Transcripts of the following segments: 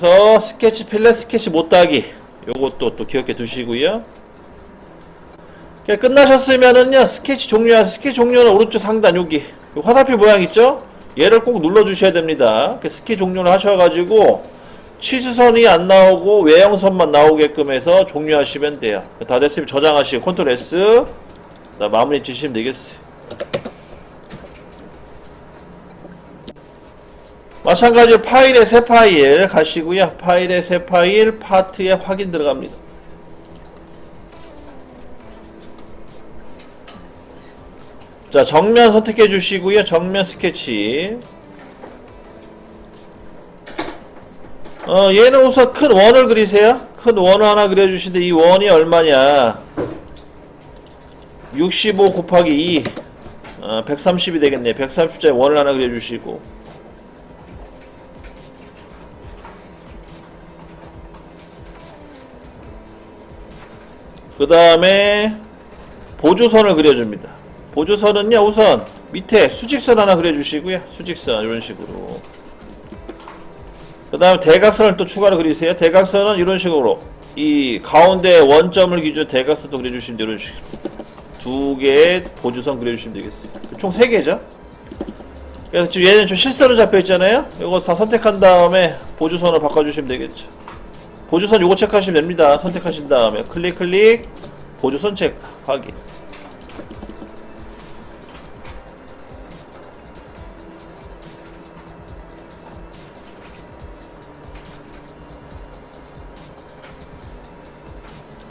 그래서 스케치 필렛 스케치 못따기. 요것도 또 기억해 두시고요. 예, 끝나셨으면은요 스케치 종료하세요 스케치 종료는 오른쪽 상단 여기. 요 화살표 모양 있죠? 얘를 꼭 눌러 주셔야 됩니다. 그 스케치 종료를 하셔가지고 치수선이 안 나오고 외형선만 나오게끔 해서 종료하시면 돼요. 다 됐으면 저장하시고 컨트롤 S. 나 마무리 지시면 되겠어요 마찬가지로 파일에 새 파일 가시고요. 파일에 새 파일 파트에 확인 들어갑니다. 자 정면 선택해 주시고요. 정면 스케치. 어 얘는 우선 큰 원을 그리세요. 큰 원을 하나 그려주시는데 이 원이 얼마냐? 65 곱하기 2 어, 130이 되겠네. 130짜리 원을 하나 그려주시고 그 다음에 보조선을 그려줍니다. 보조선은요 우선 밑에 수직선 하나 그려주시고요. 수직선 이런 식으로. 그 다음에 대각선을 또 추가로 그리세요. 대각선은 이런 식으로 이 가운데 원점을 기준 대각선도 그려주시면. 이런 식으로 두 개의 보조선 그려주시면 되겠어요. 총 세 개죠. 그래서 지금 얘는 좀 실선으로 잡혀 있잖아요. 이거 다 선택한 다음에 보조선을 바꿔주시면 되겠죠. 보조선 요거 체크하시면 됩니다. 선택하신 다음에 클릭 클릭 보조선 체크 확인.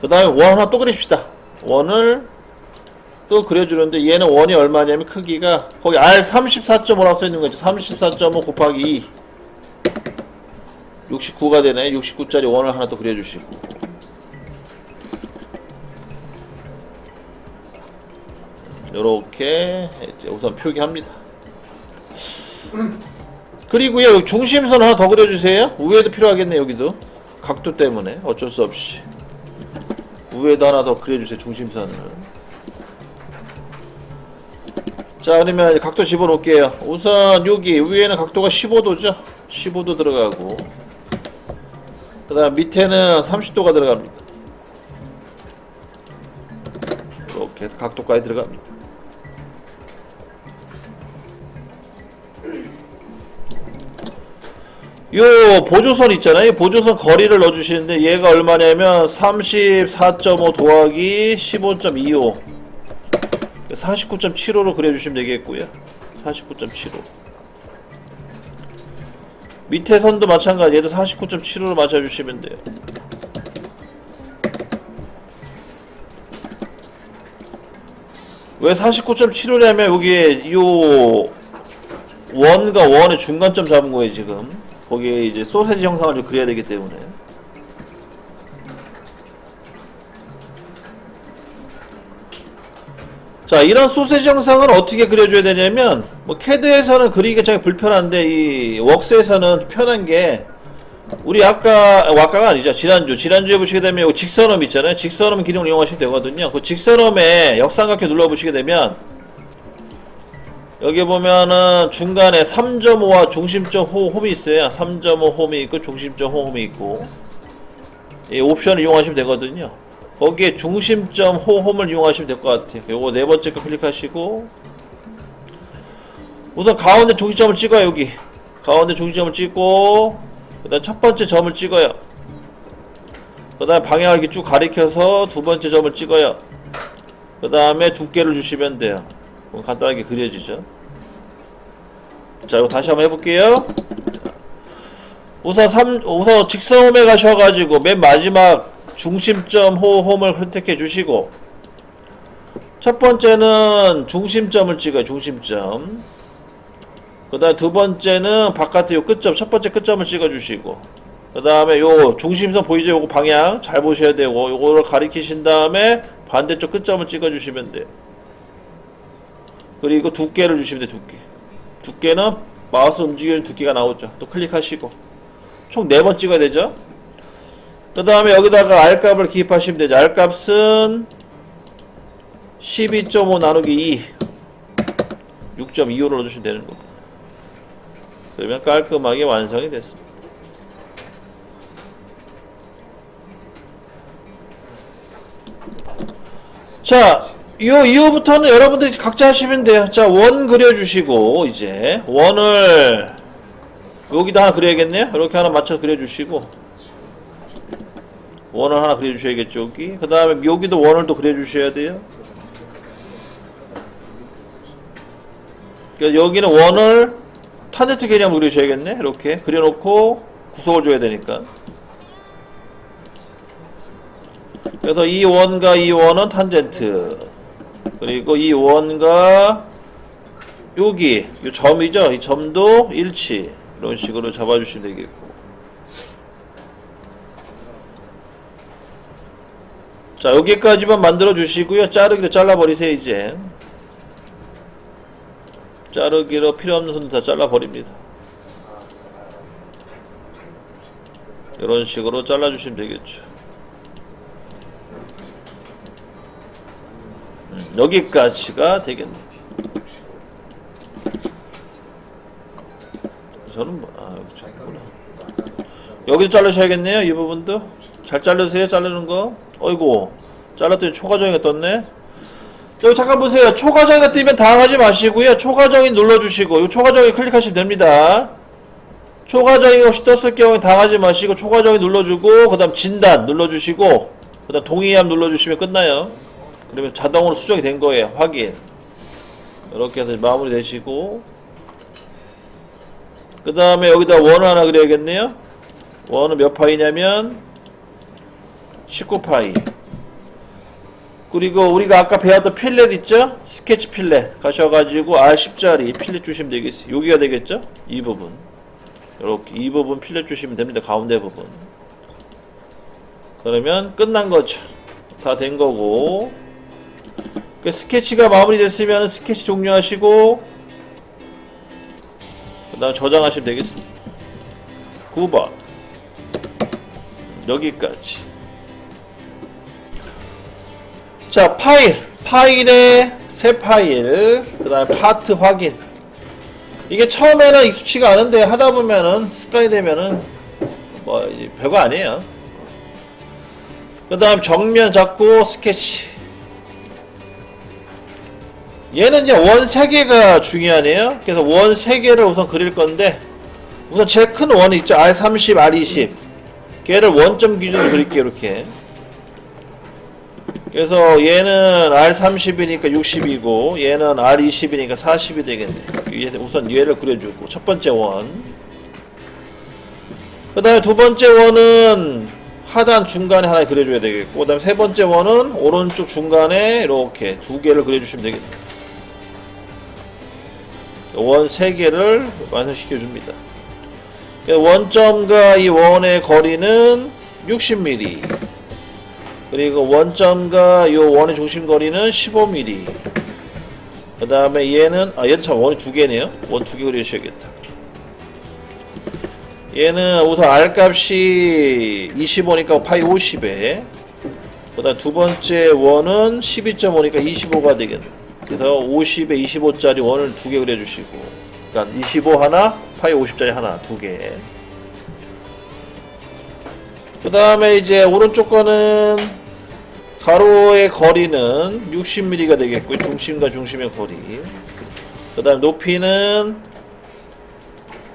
그 다음에 원 하나 또 그립시다. 원을 또 그려주는데 얘는 원이 얼마냐면 크기가 거기 R34.5라고 써있는 거지 34.5 곱하기 2 69가 되네. 69짜리 원을 하나 또 그려주시고. 요렇게 우선 표기합니다. 그리고요, 중심선 하나 더 그려주세요. 위에도 필요하겠네, 여기도. 각도 때문에 어쩔 수 없이. 위에도 하나 더 그려주세요, 중심선을. 자, 그러면 각도 집어넣을게요. 우선 여기 위에는 각도가 15도죠? 15도 들어가고. 그 다음 밑에는 30도가 들어갑니다. 이렇게 각도까지 들어갑니다. 요 보조선 있잖아요. 이 보조선 거리를 넣어주시는데 얘가 얼마냐면 34.5 더하기 15.25 49.75로 그려주시면 되겠고요. 49.75 밑에 선도 마찬가지. 얘도 49.75로 맞춰주시면 돼요. 왜 49.75냐면 여기에 요 원과 원의 중간점 잡은 거예요 지금. 거기에 이제 소세지 형상을 좀 그려야 되기 때문에 자 이런 소세지 형상을 어떻게 그려줘야 되냐면 뭐 캐드에서는 그리기가 참 불편한데 이 웍스에서는 편한 게 우리 아까 어, 아까가 아니죠. 지난주. 지난주에 보시게 되면 이 직선음 있잖아요. 직선음 기능을 이용하시면 되거든요. 그 직선음에 역삼각형 눌러 보시게 되면 여기 보면은 중간에 3.5와 중심점 호, 홈이 있어요. 3.5 홈이 있고 중심점 호, 홈이 있고 이 옵션을 이용하시면 되거든요 거기에 중심점 호홈을 이용하시면 될 것 같아요. 요거 네 번째 거 클릭하시고 우선 가운데 중심점을 찍어요 여기. 가운데 중심점을 찍고 그 다음 첫 번째 점을 찍어요. 그 다음 방향을 이렇게 쭉 가리켜서 두 번째 점을 찍어요. 그 다음에 두께를 주시면 돼요. 간단하게 그려지죠. 자 이거 다시 한번 해볼게요. 우선 3, 우선 직선홈에 가셔가지고 맨 마지막 중심점 호홈을 선택해 주시고 첫 번째는 중심점을 찍어요 중심점. 그 다음 두 번째는 바깥에 요 끝점 첫 번째 끝점을 찍어 주시고 그 다음에 요 중심선 보이죠? 요거 방향 잘 보셔야 되고 요거를 가리키신 다음에 반대쪽 끝점을 찍어 주시면 돼요. 그리고 두께를 주시면 돼요 두께. 두께는 마우스 움직이는 두께가 나오죠. 또 클릭하시고. 총 네 번 찍어야 되죠 그 다음에 여기다가 R값을 기입하시면 되죠. R값은 12.5 나누기 2 6.25로 넣어주시면 되는 겁니다. 그러면 깔끔하게 완성이 됐습니다. 자, 요 이후부터는 여러분들이 각자 하시면 돼요. 자, 원 그려주시고 이제 원을 여기다 하나 그려야겠네요. 이렇게 하나 맞춰 그려주시고 원을 하나 그려주셔야겠죠, 여기. 그 다음에 여기도 원을 또 그려주셔야 돼요. 그러니까 여기는 원을 탄젠트 개념으로 그려주셔야겠네? 이렇게. 그려놓고, 구속을 줘야 되니까. 그래서 이 원과 이 원은 탄젠트. 그리고 이 원과 여기 이 점이죠. 이 점도 일치. 이런 식으로 잡아주시면 되겠고. 자 여기까지만 만들어 주시고요. 자르기로 잘라버리세요 이제. 자르기로 필요 없는 손도 다 잘라버립니다. 이런 식으로 잘라주시면 되겠죠. 여기까지가 되겠네. 저는 뭐, 아, 여기 잘구나. 여기도 자르셔야겠네요. 이 부분도 잘 자르세요. 자르는 거. 어이구, 잘랐더니 초과정이가 떴네. 여기 잠깐 보세요. 초과정이가 뜨면 당하지 마시고요. 초과정이 눌러주시고, 이 초과정이 클릭하시면 됩니다. 초과정이 없이 떴을 경우에 당하지 마시고, 초과정이 눌러주고, 그 다음 진단 눌러주시고, 그 다음 동의함 눌러주시면 끝나요. 그러면 자동으로 수정이 된 거예요. 확인. 이렇게 해서 마무리 되시고 그 다음에 여기다 원 하나 그려야겠네요. 원은 몇 파이냐면 19파이. 그리고 우리가 아까 배웠던 필렛 있죠? 스케치 필렛 가셔가지고 R10짜리 필렛 주시면 되겠어요. 여기가 되겠죠? 이 부분. 이렇게 이 부분 필렛 주시면 됩니다. 가운데 부분. 그러면 끝난 거죠. 다 된 거고. 그 스케치가 마무리됐으면 스케치 종료하시고 그 다음 저장하시면 되겠습니다 9번 여기까지 자 파일 파일에 새 파일 그 다음에 파트 확인 이게 처음에는 익숙치가 않은데 하다 보면은 습관이 되면은 뭐 이제 별거 아니에요 그 다음 정면 잡고 스케치 얘는 이제 원 3개가 중요하네요. 그래서 원 3개를 우선 그릴 건데 우선 제일 큰 원이 있죠. R30, R20 걔를 원점 기준으로 그릴게요. 이렇게 그래서 얘는 R30이니까 60이고 얘는 R20이니까 40이 되겠네. 우선 얘를 그려주고 첫 번째 원. 그 다음에 두 번째 원은 하단 중간에 하나 그려줘야 되겠고 그 다음에 세 번째 원은 오른쪽 중간에 이렇게 두 개를 그려주시면 되겠네. 원 3개를 완성시켜 줍니다. 원점과 이 원의 거리는 60mm 그리고 원점과 이 원의 중심 거리는 15mm 그 다음에 얘는 아 얘도 참 원이 두 개네요. 원 두 개 그려주셔야겠다. 얘는 우선 R 값이 25니까 파이 50에. 그 다음 두 번째 원은 12.5니까 25가 되겠네. 그래서 50에 25짜리 원을 두 개 그려주시고 그러니까 25 하나, 파이 50짜리 하나 두 개. 그 다음에 이제 오른쪽 거는 가로의 거리는 60mm가 되겠고 중심과 중심의 거리. 그 다음 높이는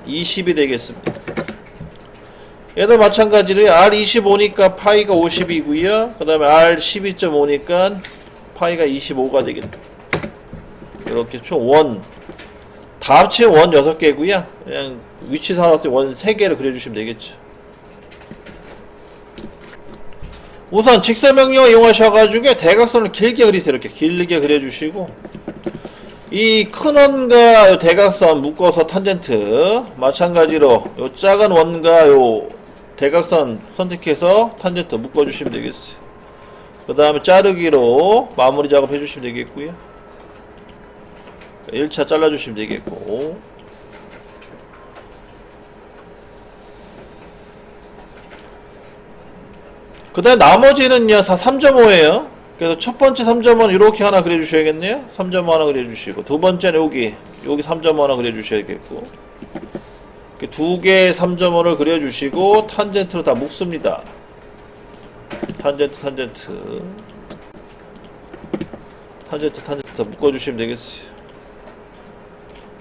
20이 되겠습니다. 얘도 마찬가지로 R25니까 파이가 50이고요. 그 다음에 R12.5니까 파이가 25가 되겠다. 이렇게 총 원, 다 합치면 원 6개고요. 그냥 위치 상관없이 원 3개를 그려주시면 되겠죠. 우선 직선 명령을 이용하셔가지고 대각선을 길게 그리세요. 이렇게 길게 그려주시고 이 큰 원과 대각선 묶어서 탄젠트 마찬가지로 요 작은 원과 요 대각선 선택해서 탄젠트 묶어주시면 되겠어요. 그 다음에 자르기로 마무리 작업 해주시면 되겠고요. 1차 잘라주시면 되겠고 그 다음 나머지는요 다 3.5에요. 그래서 첫 번째 3.5는 이렇게 하나 그려주셔야겠네요. 3.5 하나 그려주시고 두 번째는 여기 여기 3.5 하나 그려주셔야겠고 두 개의 3.5를 그려주시고 탄젠트로 다 묶습니다. 탄젠트 탄젠트. 탄젠트 탄젠트 다 묶어주시면 되겠어요